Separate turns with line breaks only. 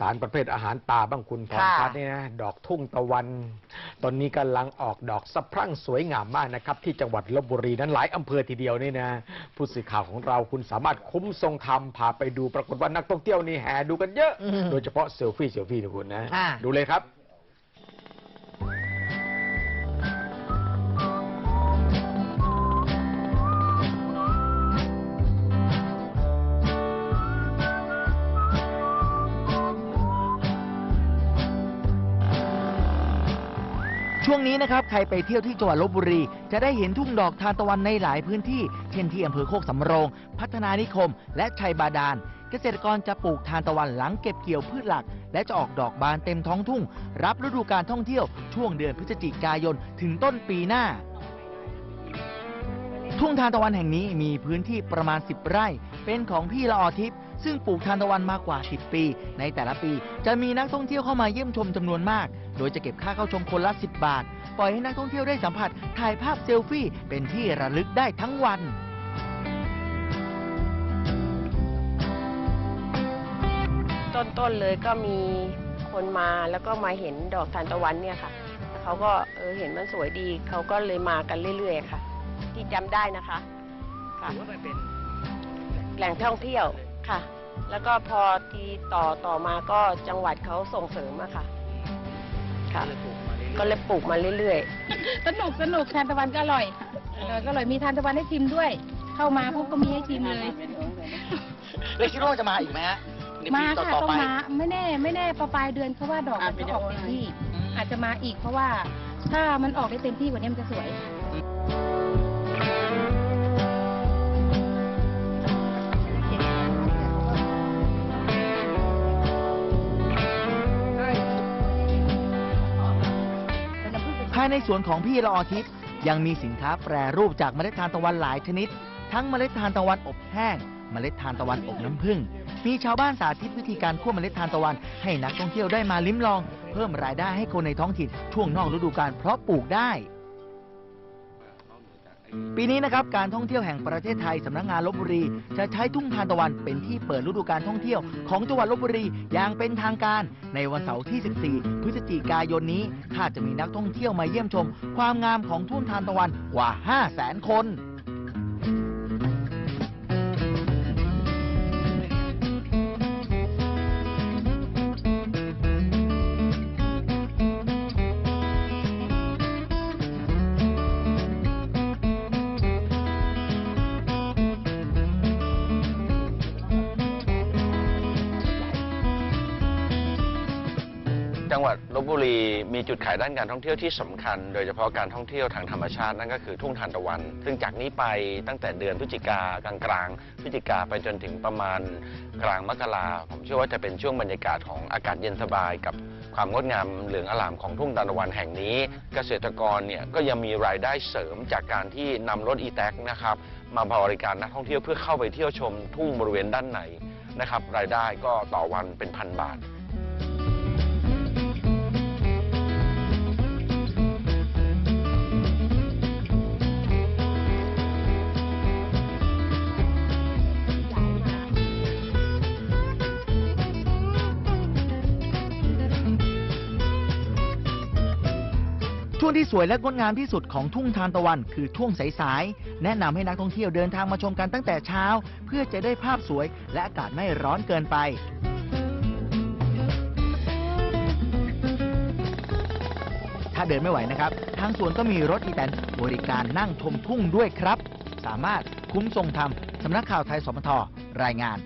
สารประเภทอาหารตาบ้างคุณพร
ค่ะ
พัฒน์นี่นะดอกทุ่งตะวัน ตอนนี้กำลังออกดอกสะพรั่งสวยงามมากนะครับ ที่จังหวัดลบบุรีนั้นหลายอำเภอทีเดียวนี่นะผู้สื่อข่าวของเราคุณสามารถคุ้มทรงธรรมพาไปดูปรากฏว่านักท่องเที่ยวนี่แห่ดูกันเยอะ
อืม
โดยเฉพาะเซลฟี่เซลฟี่นะคุณนะ
อ่า
ดูเลยครับ
ช่วงนี้นะครับใครไปเที่ยวที่จังหวัดลบบุรี จะได้เห็นทุ่งดอกทานตะวันในหลายพื้นที่ เช่นที่อำเภอโคกสำโรง พัฒนานิคม และชัยบาดาล เกษตรกรจะปลูกทานตะวันหลังเก็บเกี่ยวพืชหลัก และจะออกดอกบานเต็มท้องทุ่ง รับฤดูการท่องเที่ยวช่วงเดือนพฤศจิกายนถึงต้นปีหน้า ทุ่งทานตะวันแห่งนี้มีพื้นที่ประมาณ 10 ไร่ เป็นของพี่ละออทิพย์ ซึ่งปลูกทานตะวันมากว่า 10 ปี ในแต่ละปี จะมีนักท่องเที่ยวเข้ามาเยี่ยมชมจำนวนมาก โดยจะเก็บค่าเข้าชมคนละ 10 บาท ปล่อยให้นักท่องเที่ยวได้สัมผัสถ่ายภาพเซลฟี่เป็นที่ระลึกได้ทั้งวัน
ต้นๆเลยก็มีคนมาแล้วก็มาเห็นดอกทานตะวันเนี่ยค่ะแล้วเขาก็เออเห็นมันสวยดี เขาก็เลยมากันเรื่อย ๆ ค่ะ ที่จำได้นะคะค่ะแหล่งท่องเที่ยว ค่ะ แล้วก็พอทีต่อต่อมาก็จังหวัดเขาส่งเสริมอะค่ะ ค่ะ ก็เลยปลูกมาเรื่อยๆ
สนุกสนุกทานตะวันก็อร่อยเออก็อร่อยมีทานตะวันให้ชิมด้วย เข้ามาพวกก็มีให้ชิมเลย
เลยคิดว่าจะมาอีกไหมฮะในปี
มา
ต่
ค่ะ
อ
ต้อ
ๆไป
งมาไม่แน่ไม่แน่ปลายเดือนเพราะว่าดอกมันจะออกเต็มที่ อาจจะมาอีกเพราะว่า ถ้ามันออกได้เต็มที่กว่านี้มันจะสวย
ภายในสวนของพี่ละออทิพย์ยังมีสินค้าแปรรูปจากเมล็ดทานตะวันหลายชนิด ทั้งเมล็ดทานตะวันอบแห้ง เมล็ดทานตะวันอบน้ำผึ้งมีชาวบ้านสาธิตวิธีการคั่วเมล็ดทานตะวัน ให้นักท่องเที่ยวได้มาลิ้มลอง เพิ่มรายได้ให้คนในท้องถิ่นช่วงนอกฤดูกาลเพราะปลูกได้ ปีนี้นะครับการท่องเที่ยวแห่งประเทศไทยสำนักงานลบบุรี จะใช้ทุ่งทานตะวันเป็นที่เปิดฤดูการท่องเที่ยวของจังหวัดลบบุรีอย่างเป็นทางการ ในวันเสาร์ที่ 14 พฤศจิกายนนี้คาดจะมีนักท่องเที่ยวมาเยี่ยมชม ความงามของทุ่งทานตะวันกว่า 5 0 0แสนคน
จังหวัดลบบุรีมีจุดขายด้านการท่องเที่ยวที่สำคัญ โดยเฉพาะการท่องเที่ยวทางธรรมชาตินั่นก็คือทุ่งทานตะวัน ซึ่งจากนี้ไปตั้งแต่เดือนพฤศจิกากลางกลางพฤศจิกาไปจนถึงประมาณกลางมกราผมเชื่อว่าจะเป็นช่วงบรรยากาศของอากาศเย็นสบายกับความงดงามเหลืองอลามของทุ่งทานตะวันแห่งนี้ เกษตรกรเนี่ยก็ยังมีรายได้เสริมจากการที่นำรถอีแท็กนะครับมาบริการนักท่องเที่ยวเพื่อเข้าไปเที่ยวชมทุ่งบริเวณด้านในนะครับรายได้ก็ต่อวันเป็นพันบาท
ช่วงที่สวยและงดงามที่สุดของทุ่งทานตะวันคือช่วงสายๆ แนะนำให้นักท่องเที่ยวเดินทางมาชมกันตั้งแต่เช้า เพื่อจะได้ภาพสวยและอากาศไม่ร้อนเกินไป ถ้าเดินไม่ไหวนะครับ ทางสวนก็มีรถอีแตนบริการนั่งชมทุ่งด้วยครับ สามารถคุ้มทรงธรรมสำนักข่าวไทยสมทรายงาน